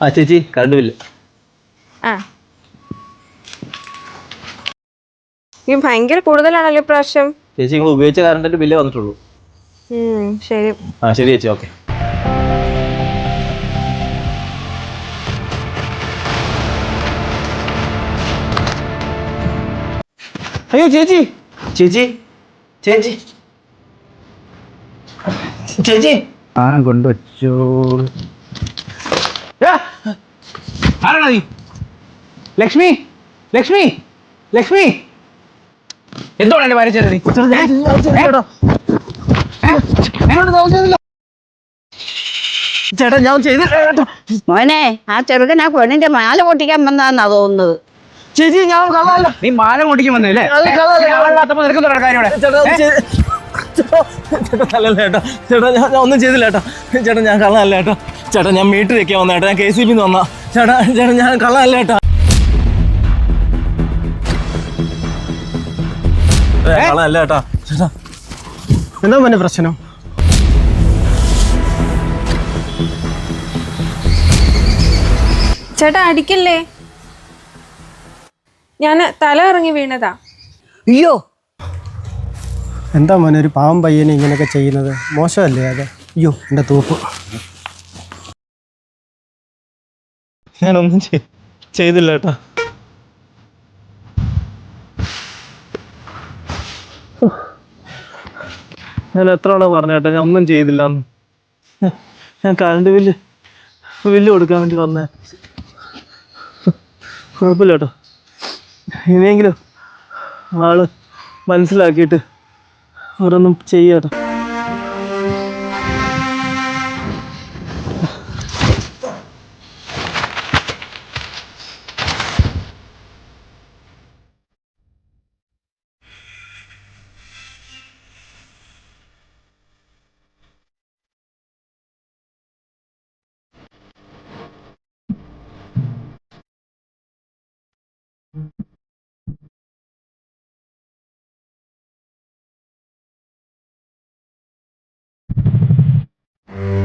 ആ ചേച്ചി current bill ആ. ഈ ഭയങ്കര കൂടുതലാണല്ലോ ഇപ്രാവശ്യം. ചേച്ചി നിങ്ങൾ ഉപയോഗിച്ച കറണ്ടിന്റെ ബില്ല് വന്നിട്ടുള്ളൂ. ഉം, ശരി. ആ ശരി ചേച്ചി ഓക്കെ. അയ്യോ ചേച്ചി. ചേച്ചി ചേച്ചി. ചേച്ചി. ആ കൊണ്ടുവച്ചു ആരാണ് നീ? ലക്ഷ്മി? ലക്ഷ്മി? ലക്ഷ്മി? എന്തുകൊണ്ടാണ് എന്റെ വരച്ചത് നീ ചേട്ടാ. ഞാൻ ചെയ്തില്ല മോനെ ആ ചെറുക്കൻ ആ പെണ്ണിന്റെ മാല പൊട്ടിക്കാൻ വന്നാന്നാ തോന്നുന്നത്. ചേച്ചി ഞാൻ നീ മാല പൊട്ടിക്കാൻ വന്നല്ലേ. നിൽക്കുന്ന കാര്യം ഇവിടെ? ചേട്ടാ. ചേട്ടാ ചേട്ടാ ചേട്ടാ. ചേട്ടാ ഞാൻ ഞാൻ ഒന്നും ചെയ്തില്ല ചേട്ടാ. ചേട്ടാ ഞാൻ കള്ളല്ല ചേട്ടാ. ചേട്ടാ ഞാൻ മീറ്റർ വെക്കാൻ വന്ന ചേട്ടാ. ഞാൻ കെ സി ബി വന്ന. ചേട്ടാ ചേട്ടാ ഞാൻ കള്ളല്ല ചേട്ടാ. ഏ, കള്ളല്ല ചേട്ടാ. ചേട്ടാ. എന്താ മോനെ പ്രശ്നം? ചേട്ടാ അടിക്കല്ലേ? ഞാൻ തല ഇറങ്ങി വീണതാ. അയ്യോ എന്താ മോനെ ഒരു പാവം പയ്യനെ ഇങ്ങനെയൊക്കെ ചെയ്യുന്നത്? മോശമല്ലേ അത്? അയ്യോ എന്റെ തൂപ്പ്. ഞാനൊന്നും ചെയ്- ചെയ്തില്ല കേട്ടോ. ഞാൻ എത്ര തവണ പറഞ്ഞ ഞാൻ ഒന്നും ചെയ്തില്ല ഞാൻ കറണ്ട് ബില്ല് ബില്ല് കൊടുക്കാൻ വേണ്ടി വന്നേ. കുഴപ്പമില്ല കേട്ടോ. ഇനിയെങ്കിലും ആൾ മനസ്സിലാക്കിയിട്ട് അവരൊന്നും ചെയ്യാതെ Mm-hmm. Mm.